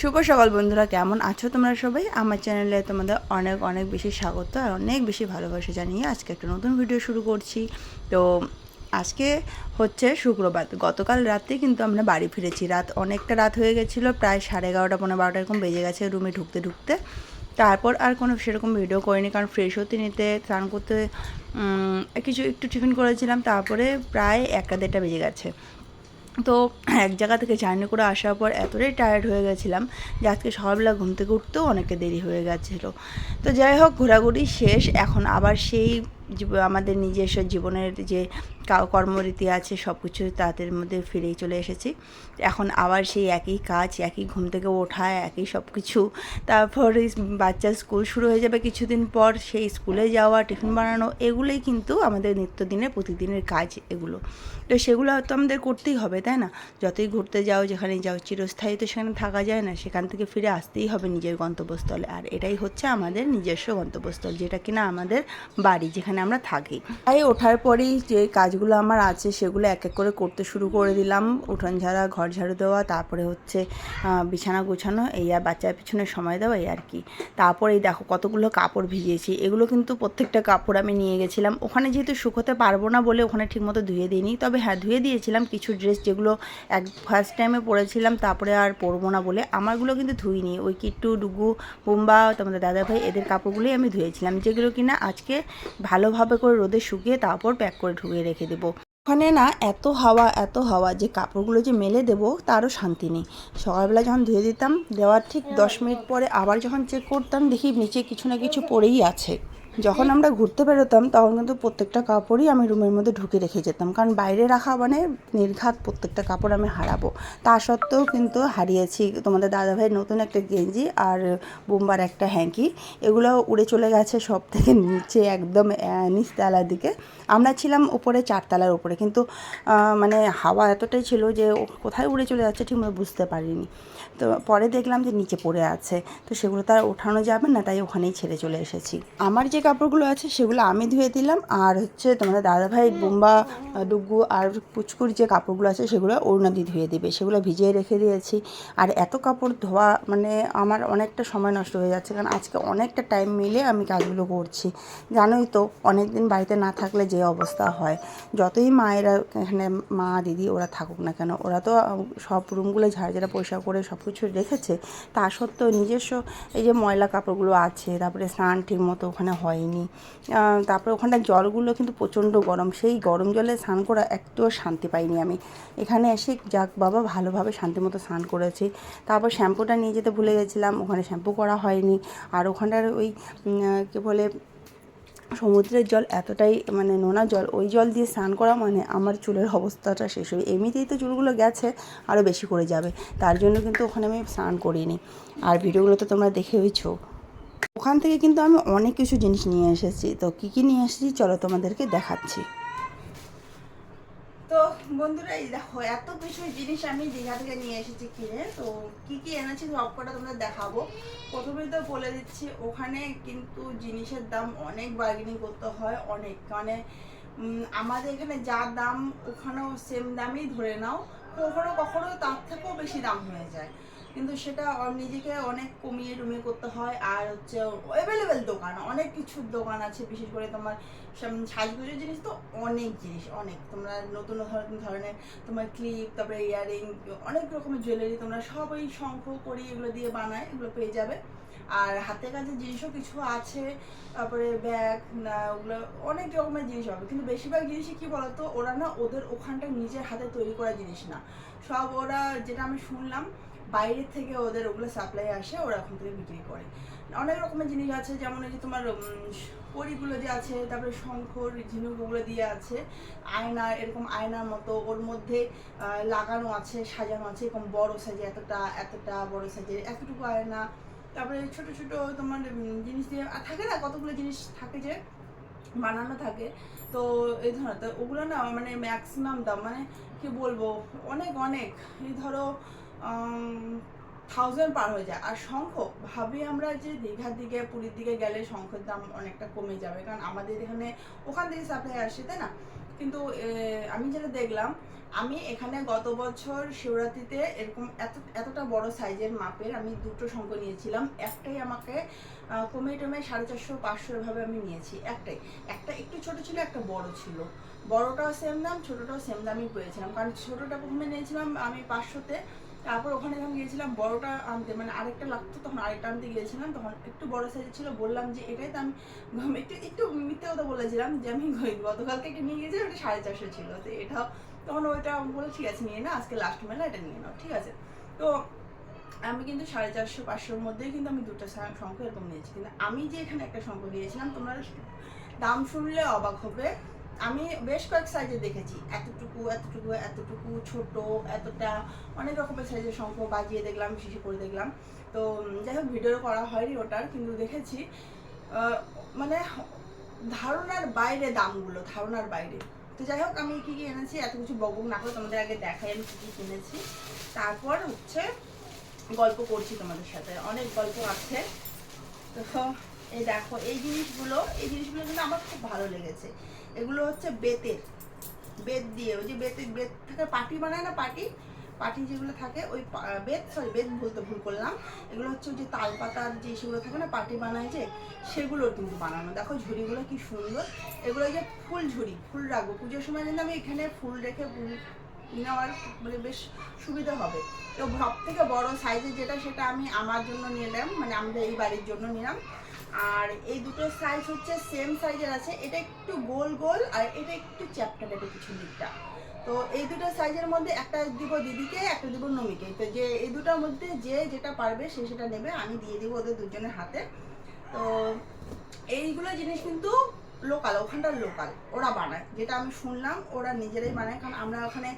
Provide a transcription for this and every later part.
শুভ সকাল বন্ধুরা, কেমন আছো তোমরা সবাই? আমার চ্যানেলে তোমাদের অনেক অনেক বেশি স্বাগত আর অনেক বেশি ভালোবাসা জানিয়ে আজকে একটা নতুন ভিডিও শুরু করছি। তো আজকে হচ্ছে শুক্রবার গতকাল রাতে কিন্তু আমরা বাড়ি ফিরেছি। রাত অনেকটা রাত হয়ে গেছিল, প্রায় সাড়ে এগারোটা, পনেরো, বারোটা এরকম বেজে গেছে রুমে ঢুকতে ঢুকতে। তারপর আর কোনো সেরকম ভিডিও করিনি, কারণ ফ্রেশ হতে নিতে, স্নান করতে কিছু একটু টিফিন করেছিলাম। তারপরে প্রায় একটা দেড়টা বেজে গেছে। তো এক জায়গা থেকে জার্নি করে আসার পর এতটাই টায়ার্ড হয়ে গেছিলাম যে আজকে সকালবেলা ঘুম থেকে উঠতেও অনেকে দেরি হয়ে গেছিল। তো যাই হোক, ঘোরাঘুরি শেষ। এখন আবার সেই আমাদের নিজস্ব জীবনের যে কর্মরীতি আছে সব কিছু তাদের মধ্যে ফিরেই চলে এসেছি। এখন আবার সেই একই কাজ, একই ঘুম থেকে ওঠা, একই সব কিছু তারপর বাচ্চার স্কুল শুরু হয়ে যাবে কিছুদিন পর। সেই স্কুলে যাওয়া, টিফিন বানানো, এগুলোই কিন্তু আমাদের নিত্যদিনের প্রতিদিনের কাজ এগুলো। তো সেগুলো হয়তো আমাদের করতেই হবে, তাই না? যতই ঘুরতে যাও, যেখানে যাও, চিরস্থায়ী তো সেখানে থাকা যায় না। সেখান থেকে ফিরে আসতেই হবে নিজের গন্তব্যস্থলে। আর এটাই হচ্ছে আমাদের নিজস্ব গন্তব্যস্থল, যেটা কিনা আমাদের বাড়ি, যেখানে আমরা থাকি। তাই ওঠার পরেই যে কাজগুলো আমার আছে সেগুলো এক এক করে করতে শুরু করে দিলাম। উঠোন ঝাড়া, ঘর ঝাড়ু দেওয়া, তারপরে হচ্ছে বিছানা গোছানো, এই আর বাচ্চার পিছনে সময় দেওয়া, এই আর কি। তারপরে এই দেখো কতগুলো কাপড় ভিজিয়েছি। এগুলো কিন্তু প্রত্যেকটা কাপড় আমি নিয়ে গেছিলাম। ওখানে যেহেতু শুকোতে পারব না বলে ওখানে ঠিকমতো ধুয়ে দিইনি। তবে হ্যাঁ ধুয়ে দিয়েছিলাম কিছু ড্রেস যেগুলো এক ফার্স্ট টাইমে পরেছিলাম, তারপরে আর পরবো না বলে আমারগুলো কিন্তু ধুইনি। ওই কিট্টু, ডুগু বুম্বা তোমাদের দাদাভাই, এদের কাপড়গুলোই আমি ধুয়েছিলাম। যেগুলো কিনা আজকে ভালোভাবে করে রোদে শুকিয়ে তারপর প্যাক করে ঢুকিয়ে রেখে দেবো। ওখানে না এত হাওয়া এত হাওয়া যে কাপড়গুলো যে মেলে দেব তারও শান্তি নেই। সকালবেলা যখন ধুয়ে দিতাম, দেওয়ার ঠিক দশ মিনিট পরে আবার যখন চেক করতাম, দেখি নিচে কিছু না কিছু পড়েই আছে। যখন আমরা ঘুরতে বেরোতাম, তখন কিন্তু প্রত্যেকটা কাপড়ই আমি রুমের মধ্যে ঢুকে রেখে যেতাম। কারণ বাইরে রাখা মানে নির্ঘাত প্রত্যেকটা কাপড় আমি হারাবো। তা সত্ত্বেও কিন্তু হারিয়েছি। তোমাদের দাদাভাইয়ের নতুন একটা গেঞ্জি আর বোম্বার একটা হ্যাঙ্কি। এগুলো উড়ে চলে গেছে সব থেকে নিচে একদম নিচতলার দিকে। আমরা ছিলাম উপরে চারতলার উপরে। কিন্তু মানে হাওয়া এতটাই ছিল যে কোথায় উড়ে চলে যাচ্ছে ঠিক মতো বুঝতে পারিনি। তো পরে দেখলাম যে নিচে পড়ে আছে। তো সেগুলো তো আর ওঠানো যাবে না, তাই ওখানেই ছেড়ে চলে এসেছি। আমার যে কাপড়গুলো আছে সেগুলো আমি ধুয়ে দিলাম। আর হচ্ছে তোমাদের দাদাভাই বোম্বা ডুগু আর পুচকুর যে কাপড়গুলো আছে সেগুলো অরুণাদি ধুয়ে দিবে। সেগুলো ভিজিয়ে রেখে দিয়েছি। আর এত কাপড় ধোয়া মানে আমার অনেকটা সময় নষ্ট হয়ে যাচ্ছে। কারণ আজকে অনেকটা টাইম মিলে আমি কাজগুলো করছি। জানোই তো অনেক দিন বাড়িতে না থাকলে যে অবস্থা হয়। যতই মায়েরা এখানে মা, দিদি ওরা থাকুক না কেন, ওরা তো সব রুমগুলো ঝাড় ঝাড়া পরিষ্কার করে সব কিছু রেখেছে। তা সত্ত্বেও নিজস্ব এই যে ময়লা কাপড়গুলো আছে, তারপরে স্নান ঠিক মতো ওখানে হয়নি। তারপরে ওখানটা জলগুলো কিন্তু প্রচণ্ড গরম। সেই গরম জলে স্নান করা একটুও শান্তি পাইনি আমি। এখানে এসে যাক বাবা, ভালোভাবে শান্তি মতো স্নান করেছি। তারপর শ্যাম্পুটা নিয়ে যেতে ভুলে গেছিলাম, ওখানে শ্যাম্পু করা হয়নি। আর ওখানটার ওই কী বলে, সমুদ্রের জল এতটাই মানে নোনা জল, ওই জল দিয়ে স্নান করা মানে আমার চুলের অবস্থাটা শেষ হবে এমনিতেই তো চুলগুলো গেছে আরও বেশি করে যাবে। তার জন্য কিন্তু ওখানে আমি স্নান করিনি। আর ভিডিওগুলো তো তোমরা দেখেইছো। ওখান থেকে কিন্তু আমি অনেক কিছু জিনিস নিয়ে এসেছি। তো কী কী নিয়ে এসেছি চলো তোমাদেরকে দেখাচ্ছি। তো বন্ধুরা, এই দেখো, এত কিছু জিনিস আমি দীঘা থেকে নিয়ে এসেছি কিনে। তো কি কি এনেছি সব কটা তোমরা দেখাবো। প্রথমে তো বলে দিচ্ছি, ওখানে কিন্তু জিনিসের দাম অনেক বার্গেনিং করতে হয়, অনেক। মানে আমাদের এখানে যা দাম, ওখানেও সেম দামই ধরে নাও। কখনো কখনো তার থেকেও বেশি দাম হয়ে যায়। কিন্তু সেটা নিজেকে অনেক কমিয়ে টুমিয়ে করতে হয়। আর হচ্ছে অ্যাভেলেবেল দোকান, অনেক কিছুর দোকান আছে, বিশেষ করে তোমার সাজগোজের জিনিস তো অনেক জিনিস, অনেক। তোমরা নতুন ধরনের তোমার ক্লিপ তারপরে ইয়ারিং অনেক রকমের জুয়েলারি তোমরা সব ওই শঙ্খ করি এগুলো দিয়ে বানায়, এগুলো পেয়ে যাবে। আর হাতে কাজের জিনিসও কিছু আছে, তারপরে ব্যাগ না, ওগুলো অনেক রকমের জিনিস হবে কিন্তু বেশিরভাগ জিনিসই কি বলতো, ওরা না ওদের ওখানটা নিজের হাতে তৈরি করা জিনিস না। সব ওরা, যেটা আমি শুনলাম বাইরের থেকে ওদের ওগুলো সাপ্লাই আসে, ওরা ওখান থেকে বিক্রি করে। অনেক রকমের জিনিস আছে, যেমন এই যে তোমার কড়িগুলো যে আছে, তারপরে শঙ্কর ঝিনুক ওগুলো দিয়ে আছে, আয়না, এরকম আয়নার মতো, ওর মধ্যে লাগানো আছে, সাজানো আছে, এরকম বড় সাইজে এতটা এতটা বড় সাইজের এতটুকু আয়না। তারপরে ছোট ছোট তোমার জিনিস দিয়ে থাকে না কতগুলো জিনিস থাকে যে বানানো থাকে, তো এই ধরো, তো ওগুলো না মানে ম্যাক্সিমাম দাম মানে কি বলব, অনেক অনেক। এই ধরো থাউজেন্ড পার হয়ে যায়। আর শঙ্খ, ভাবি আমরা যে দীঘার দিকে, পুরীর দিকে গেলে শঙ্খের দাম অনেকটা কমে যাবে। কারণ আমাদের এখানে ওখান থেকে সাপ্লাই আসে, তাই না? কিন্তু আমি যেটা দেখলাম, আমি এখানে গত বছর শিবরাত্রিতে এরকম এত, এতটা বড় সাইজের মাপের আমি দুটো শঙ্খ নিয়েছিলাম। একটাই আমাকে কমে টমে সাড়ে চারশো, পাঁচশো এভাবে আমি নিয়েছি। একটাই। একটা একটু ছোট ছিল, একটা বড় ছিল। বড়টাও সেম দাম, ছোটোটাও সেম দামই পেয়েছিলাম। কারণ ছোটোটা প্রথমে নিয়েছিলাম আমি পাঁচশোতে। তারপর ওখানে যখন গিয়েছিলাম, বড়টা আনতে মানে আরেকটা লাগতো, তখন আরেকটা আনতে গিয়েছিলাম, তখন একটু বড় সাইজের ছিল, বললাম যে এটাই তো আমি একটু একটু মিথ্যে কথা বলেছিলাম যে আমি গতকালকে একটা নিয়ে গেছি ওটা সাড়ে চারশো ছিল, তো এটাও, তখন ওইটা বলে ঠিক আছে, নিয়ে না আজকে লাস্ট মেলা, এটা নিয়ে নাও, ঠিক আছে। তো আমি কিন্তু সাড়ে চারশো, পাঁচশোর মধ্যেই কিন্তু আমি দুটো শঙ্খ এরকম নিয়েছি, কিন্তু আমি যে এখানে একটা শঙ্খ নিয়েছিলাম তোমরা দাম শুনলে অবাক হবে আমি বেশ কয়েক সাইজে দেখেছি। এতটুকু এতটুকু এতটুকু, ছোট, এতটা অনেক রকমের সাইজের শঙ্খ বাজিয়ে দেখলাম, শিশি করে দেখলাম। তো যাই হোক ভিডিও করা হয়নি ওটার, কিন্তু দেখেছি। মানে ধারণার বাইরে দামগুলো, ধারণার বাইরে। তো যাই হোক, আমি কী কী এনেছি, এত কিছু বকবক না করে তোমাদের আগে দেখাই, আমি কী কী কিনেছি। তারপর হচ্ছে গল্প করছি তোমাদের সাথে, অনেক গল্প আছে। তো এই দেখো, এই জিনিসগুলো এই জিনিসগুলো কিন্তু আমার খুব ভালো লেগেছে। এগুলো হচ্ছে বেতের। বেত দিয়ে, ওই যে বেতের বেত থেকে পাটি বানায় না পাটি? পাটি যেগুলো থাকে, ওই বেত সরি বেত বলতে ভুল করলাম। এগুলো হচ্ছে যে তাল পাতার যে সেগুলো থাকে না, পাটি বানায় যে সেগুলোর কিন্তু বানানো। দেখো ঝুড়িগুলো কি সুন্দর। এগুলো যে ফুল ঝুড়ি, ফুল রাখব। পুজোর সময় কিন্তু আমি এখানে ফুল রেখে ফুল নেওয়ার মানে বেশ সুবিধা হবে। তো সব থেকে বড় সাইজের যেটা, সেটা আমি আমার জন্য নিলাম। মানে আমাদের এই বাড়ির জন্য নিলাম। আর এই দুটো সাইজ হচ্ছে সেম সাইজের আছে। এটা একটু গোল গোল আর এটা একটু চ্যাপটা টাইপের কিছু দিকটা। তো এই দুটো সাইজের মধ্যে একটা দিব দিদিকে, একটা দিব নমিকে। তো যে এই দুটোর মধ্যে যে যেটা পারবে সে সেটা নেবে। আমি দিয়ে দিব ওদের দুজনের হাতে। তো এইগুলো জিনিস কিন্তু লোকাল ওখানটার লোকাল ওরা বানায়। যেটা আমি শুনলাম ওরা নিজেরাই বানায়। কারণ আমরা ওখানে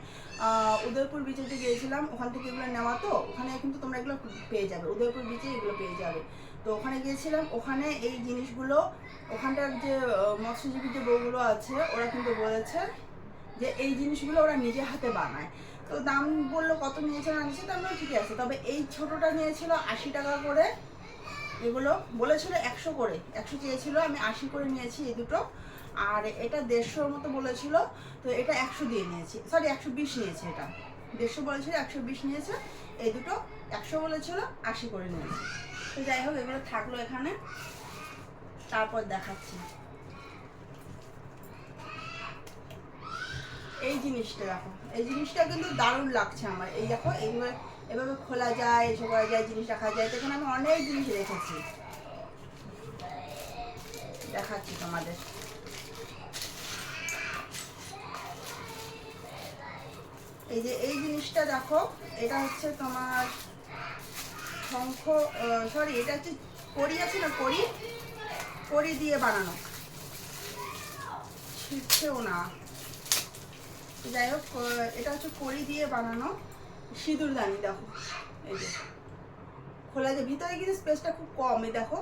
উদয়পুর বিচে যে গিয়েছিলাম ওখান থেকে এগুলো নেওয়া তো ওখানে কিন্তু তোমরা এগুলো পেয়ে যাবে। উদয়পুর বিচে এগুলো পেয়ে যাবে। তো ওখানে গিয়েছিলাম ওখানে এই জিনিসগুলো ওখানটার যে আহ, মৎস্যজীবী যে বউগুলো আছে ওরা কিন্তু বলেছে যে এই জিনিসগুলো ওরা নিজে হাতে বানায়। তো দাম বলল কত নিয়েছে না নিয়েছে দাম ঠিকই আছে। তবে এই ছোটোটা নিয়েছিল আশি টাকা করে। এগুলো বলেছিল একশো করে, একশো চেয়েছিল, আমি আশি করে নিয়েছি এই দুটো। আর এটা দেড়শোর মতো বলেছিল, তো এটা একশো দিয়ে নিয়েছি। সরি একশো বিশ নিয়েছে এটা। দেড়শো বলেছিল, একশো বিশ নিয়েছে, এই দুটো একশো বলেছিল, আশি করে নিয়েছি। তো যাই হোক, এগুলো থাকল এখানে। তারপর দেখাচ্ছি। এই জিনিসটা দেখো, এই জিনিসটা কিন্তু দারুণ লাগছে আমার। এই দেখো, এইগুলো এভাবে খোলা যায় এসব করা যায়, জিনিস রাখা যায়, তো এখানে আমি অনেক জিনিস রেখেছি। দেখাচ্ছি তোমাদের। এই যে এই জিনিসটা দেখো, এটা হচ্ছে তোমার শঙ্খ সরি এটা হচ্ছে কড়ি আছে না, কড়ি? কড়ি দিয়ে বানানো। ছিটছেও না। যাই হোক এটা হচ্ছে কড়ি দিয়ে বানানো। সিঁদুরদানি দেখো। এই যে। খোলা যে ভিতরে কিন্তু স্পেসটা খুব কম, এই দেখো।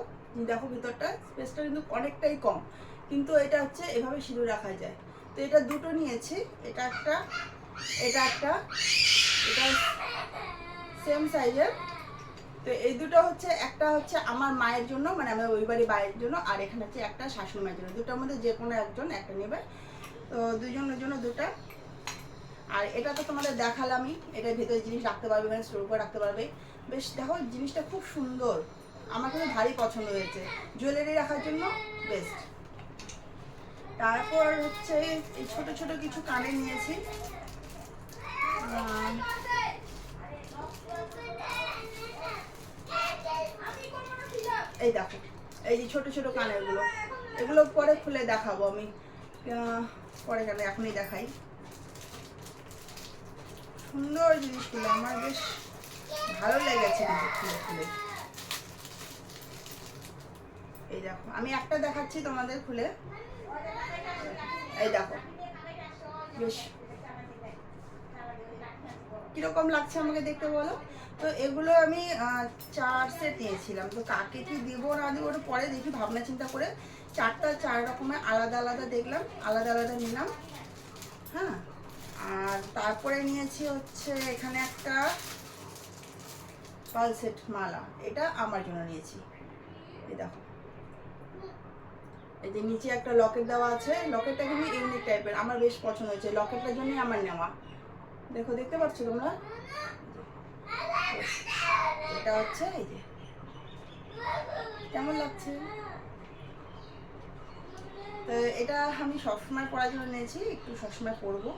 দেখো ভিতরটা স্পেসটা কিন্তু অনেকটাই কম। কিন্তু এটা হচ্ছে এভাবে সিঁদুর রাখা যায়। তো এটা দুটো নিয়েছি। এটা একটা এটা একটা, এটা সেম সাইজের তো এই দুটো হচ্ছে, একটা হচ্ছে আমার মায়ের জন্য মানে আমার ওই বাড়ি মায়ের জন্য, আর এখানে হচ্ছে একটা শাশুড়ি মায়ের জন্য। দুটোর মধ্যে যে কোনো একজন একটা নেবে। তো দুজনের জন্য দুটো। আর এটা তো তোমাদের দেখালামই। এটার ভেতরে জিনিস রাখতে পারবে মানে স্টোর করে রাখতে পারবে। বেশ, দেখো, জিনিসটা খুব সুন্দর। আমার কিন্তু ভারী পছন্দ হয়েছে। জুয়েলারি রাখার জন্য বেস্ট তারপর হচ্ছে এই ছোট ছোট কিছু কানে নিয়েছি। এই দেখো, এই যে ছোট ছোট কানেরগুলো। এগুলো পরে খুলে দেখাবো আমি। পরে কেন এখনই দেখাই। সুন্দর জিনিসগুলো, আমার বেশ ভালো লেগেছে খুলে খুলে এই দেখো, আমি একটা দেখাচ্ছি তোমাদের খুলে। এই দেখো, বেশ। কীরকম লাগছে আমাকে দেখতে বলো? তো এগুলো আমি চার সেট নিয়েছিলাম। তো কাকে কি দিব না দিব ওটা পরে দেখি, ভাবনা চিন্তা করে চারটা, চার রকমের আলাদা আলাদা দেখলাম, আলাদা আলাদা নিলাম। হ্যাঁ? আর তারপরে নিয়েছি হচ্ছে এখানে একটা পালসেট মালা। এটা আমার জন্য নিয়েছি। এই দেখো। এই যে নিচে একটা লকেট দেওয়া আছে। লকেটটা কিন্তু ইউনিক টাইপের। আমার বেশ পছন্দ হয়েছে। লকেটটার জন্যই আমার নেওয়া। দেখো, দেখতে পাচ্ছ তোমরা? এটা হচ্ছে এই যে। কেমন লাগছে? তো এটা আমি সবসময় পরার জন্য নিয়েছি। একটু সবসময় পরবো।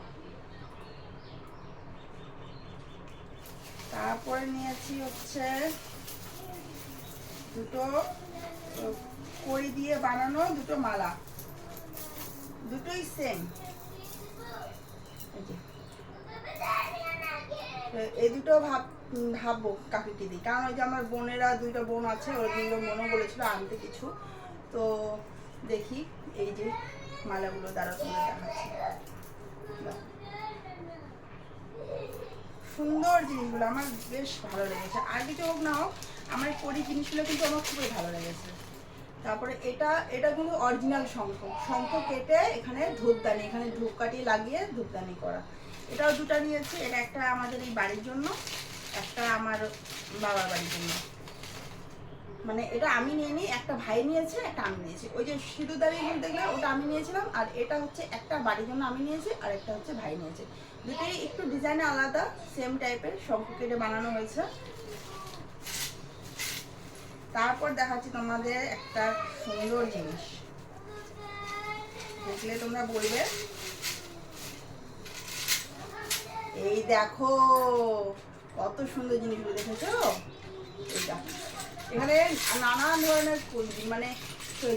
তারপরে নিয়েছি হচ্ছে দুটো কড়ি দিয়ে বানানো দুটো মালা। দুটোই সেম এই দুটো ভাব ভাববো কাকিকে দিই কারণ ওই যে আমার বোনেরা, দুইটা বোন আছে ওই দুটো বোনও বলেছিল আনতে কিছু। তো দেখি এই যে মালাগুলো দ্বারা তোমাদের দেখাচ্ছি। সুন্দর জিনিসগুলো আমার বেশ ভালো লেগেছে। আর কিছু হোক না হোক, আমার কড়ি জিনিসগুলো কিন্তু আমার খুবই ভালো লেগেছে। তারপরে এটা এটা কিন্তু অরিজিনাল শঙ্খ। শঙ্খ কেটে এখানে ধূপদানি, এখানে ধূপকাঠি লাগিয়ে ধূপদানি করা। এটাও দুটো নিয়েছি, এটা একটা আমাদের এই বাড়ির জন্য, একটা আমার বাবার বাড়ির জন্য। মানে এটা আমি নিয়ে নিই, একটা ভাই নিয়েছে, একটা আমি নিয়েছি। ওই যে সিঁদুরদানি দেখলে ওটা আমি নিয়েছিলাম, আর এটা হচ্ছে একটা বাড়ির জন্য আমি নিয়েছি, আর একটা হচ্ছে ভাই নিয়েছে। দুটোই একটু ডিজাইনে আলাদা সেম টাইপের শঙ্খ কেটে বানানো হয়েছে। তারপর দেখাচ্ছি তোমাদের একটা সুন্দর জিনিস। দেখলে তোমরা বলবে। এই দেখো, কত সুন্দর জিনিসগুলো দেখেছ? এইটা। এখানে নানান ধরনের মানে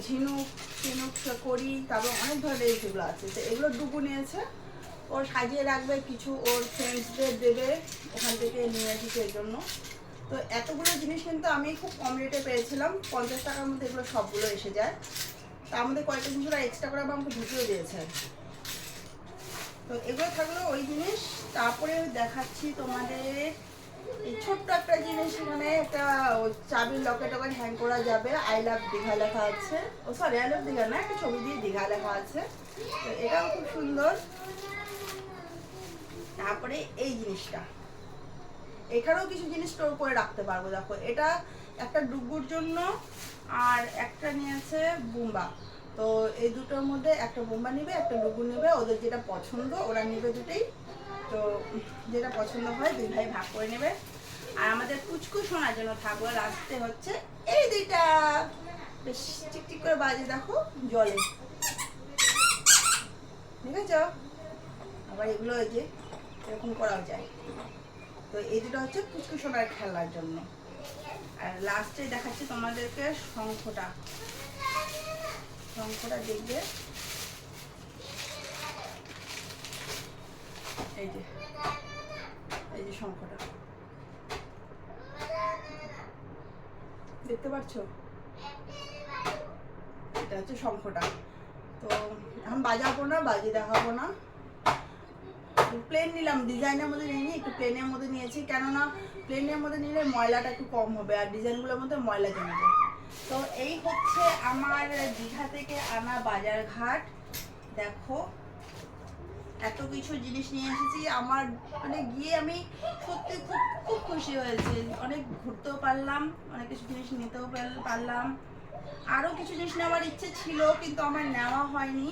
ঝিনুক ঝিনুক করি, তারপর অনেক ধরনের যেগুলো আছে। তো এগুলো ডুবু নিয়েছে। ও সাজিয়ে রাখবে, কিছু ওর ফ্রেন্ডসদের দেবে ওখান থেকে নিয়ে এসেছে এর জন্য। তো এতগুলো জিনিস কিন্তু আমি খুব কম রেটে পেয়েছিলাম, পঞ্চাশ টাকার মধ্যে এগুলো সবগুলো এসে যায়। তার মধ্যে কয়েকটা ওরা এক্সট্রা করে আমাকে ঢুকিয়ে দিয়েছে। তো এগুলো থাকল ওই জিনিস, তারপরে দেখাচ্ছি তোমাদের এই ছোট্ট একটা জিনিস এখানে একটা চাবির লকেট ওখানে হ্যাং করা যাবে। আই লাভ দীঘা লেখা আছে। ও সরি আই লাভ দীঘা না, একটা ছবি দিয়ে দীঘা লেখা আছে। তো এটাও খুব সুন্দর। তারপরে এই জিনিসটা। এখানেও কিছু জিনিস স্টোর করে রাখতে পারব, দেখো। এটা একটা ডুগুর জন্য আর একটা নিয়েছে বুম্বা। তো এই দুটোর মধ্যে একটা বোম্বা নিবে, একটা ডুগু নেবে। ওদের যেটা পছন্দ, ওরা নিবে দুটোই। তো যেটা পছন্দ হয় দুই ভাই ভাগ করে নেবে। আর আমাদের কুচকু শোনার জন্য থাকবে, লাস্টে হচ্ছে এই দুইটা। বেশ টিকটিক করে বাজে, দেখো, জলে। ঠিক আছে? আবার এগুলো ওই যে এরকম করাও যায়। তো এই দুটো হচ্ছে পুচকু সোনার খেলার জন্য। আর লাস্টে দেখাচ্ছি তোমাদেরকে শঙ্খটা। শঙ্খটা দেখবে। এই যে এই যে শঙ্খটা। দেখতে পাচ্ছ? এটা হচ্ছে শঙ্খটা। তো এখন বাজাবো না, বাজি দেখাবো না। প্লেন নিলাম ডিজাইনের মধ্যে নিয়ে একটু প্লেনের মধ্যে নিয়েছি। কেননা প্লেনের মধ্যে নিলে ময়লাটা একটু কম হবে, আর ডিজাইনগুলোর মধ্যে ময়লা জমে তো এই হচ্ছে আমার দীঘা থেকে আনা বাজার ঘাট। দেখো, এত কিছু জিনিস নিয়ে এসেছি। আমার মানে গিয়ে আমি সত্যি খুব খুব খুশি হয়েছে। অনেক ঘুরতেও পারলাম, অনেক কিছু জিনিস নিতেও পারলাম। আরও কিছু জিনিস নেওয়ার ইচ্ছে ছিল, কিন্তু আমার নেওয়া হয়নি।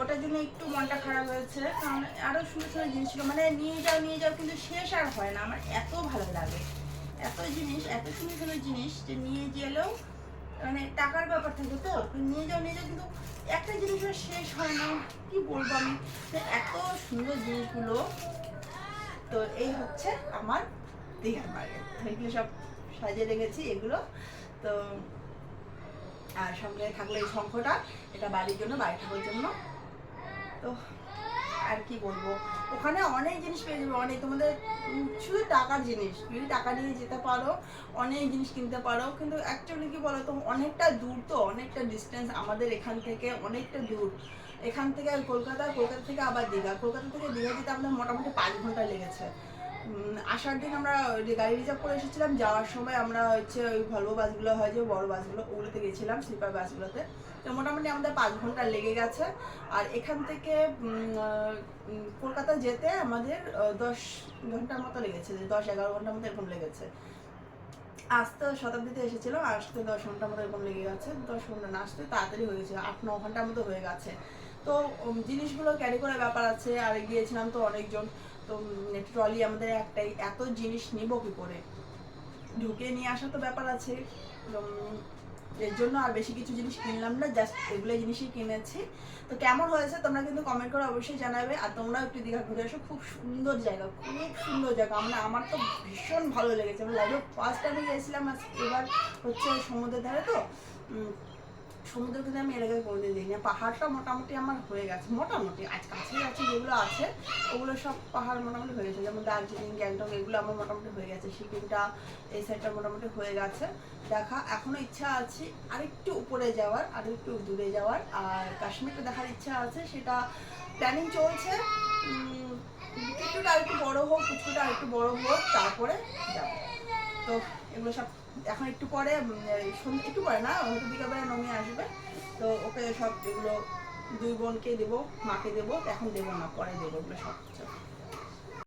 ওটার জন্য একটু মনটা খারাপ হয়েছে। কারণ আরও সুন্দর সুন্দর জিনিস ছিল। মানে নিয়ে যাও নিয়ে যাও কিন্তু শেষ আর হয় না। আমার এত ভালো লাগে। এত জিনিস, এত সুন্দর সুন্দর জিনিস যে নিয়ে গেলেও মানে টাকার ব্যাপার থাকে তো। নিয়ে যাও নিয়ে যাও কিন্তু একটা জিনিস শেষ হয় না। কি বলব আমি? এত সুন্দর জিনিসগুলো। তো এই হচ্ছে আমার দীঘার তো এগুলো সব সাজিয়ে রেখেছি, এগুলো। তো আর সঙ্গে থাকল এই শঙ্খটা। এটা বাড়ির জন্য বাড়ি ঠাকুরের জন্য। তো আর কি বলব? ওখানে অনেক জিনিস পেয়ে যাবে। অনেক তোমাদের শুধু টাকার জিনিস। যদি টাকা নিয়ে যেতে পারো, অনেক জিনিস কিনতে পারো। কিন্তু অ্যাকচুয়ালি কি বলো তো অনেকটা দূর তো, অনেকটা ডিস্টেন্স আমাদের এখান থেকে, অনেকটা দূর। এখান থেকে কলকাতা কলকাতা থেকে আবার দীঘা। কলকাতা থেকে দীঘা যেতে আমাদের মোটামুটি পাঁচ ঘণ্টা লেগেছে। আসার দিন আমরা গাড়ি রিজার্ভ করে এসেছিলাম, যাওয়ার সময় আমরা হচ্ছে ওই ভলভো বাসগুলো হয় যে বড় বাসগুলো ওগুলোতে গেছিলাম স্লিপার বাসগুলোতে তো মোটামুটি আমাদের পাঁচ ঘণ্টা লেগে গেছে। আর এখান থেকে কলকাতা যেতে আমাদের দশ ঘণ্টার মতো লেগেছে, যে দশ এগারো ঘণ্টার মতো এরকম লেগেছে। আসতে শতাব্দীতে এসেছিল আসতে দশ ঘণ্টা মতো এরকম লেগে গেছে, দশ ঘণ্টা না, আসতে তাড়াতাড়ি হয়ে গেছে, আট, ন ঘণ্টার মতো হয়ে গেছে। তো জিনিসগুলো ক্যারি করার ব্যাপার আছে, আর গিয়েছিলাম তো অনেকজন। তো ট্রলি আমাদের একটাই, এত জিনিস নিব কি করে? ঢুকে নিয়ে আসা তো ব্যাপার আছে। এর জন্য আর বেশি কিছু জিনিস কিনলাম না জাস্ট এগুলো জিনিসই কিনেছি। তো কেমন হয়েছে তোমরা কিন্তু কমেন্ট করে অবশ্যই জানাবে। আর তোমরাও একটু দীঘা ঘুরে এসো, খুব সুন্দর জায়গা, খুব সুন্দর জায়গা। মানে আমার তো ভীষণ ভালো লেগেছে। আমি লাইফে ফার্স্ট টাইমে গিয়েছিলাম আজ এবার হচ্ছে সমুদ্রের ধারে তো। সমুদ্র কিন্তু আমি এর আগে কোনোদিন দিইনি পাহাড়টা মোটামুটি আমার হয়ে গেছে, মোটামুটি আজ কাছে আছে, যেগুলো আছে, ওগুলো সব পাহাড় মোটামুটি হয়ে গেছে। যেমন দার্জিলিং, গ্যাংটক, এগুলো আমার মোটামুটি হয়ে গেছে। সিকিমটা, এই সাইডটা মোটামুটি হয়ে গেছে। দেখা, এখনও ইচ্ছা আছে আরেকটু উপরে যাওয়ার, আরেকটু দূরে যাওয়ার। আর কাশ্মীরটা দেখার ইচ্ছা আছে, সেটা প্ল্যানিং চলছে। কিছুটা আরেকটু বড় হোক, কিছুটা আরেকটু বড় হোক, তারপরে যাব। তো, এগুলো সব এখন একটু পরে একটু পরে না, হয়তো বিকালবেলা নমে আসবে তো ওকে সব এগুলো দুই বোনকে দেবো, মাকে দেবো, এখন দেবো না, পরে দেবো ওগুলো সব।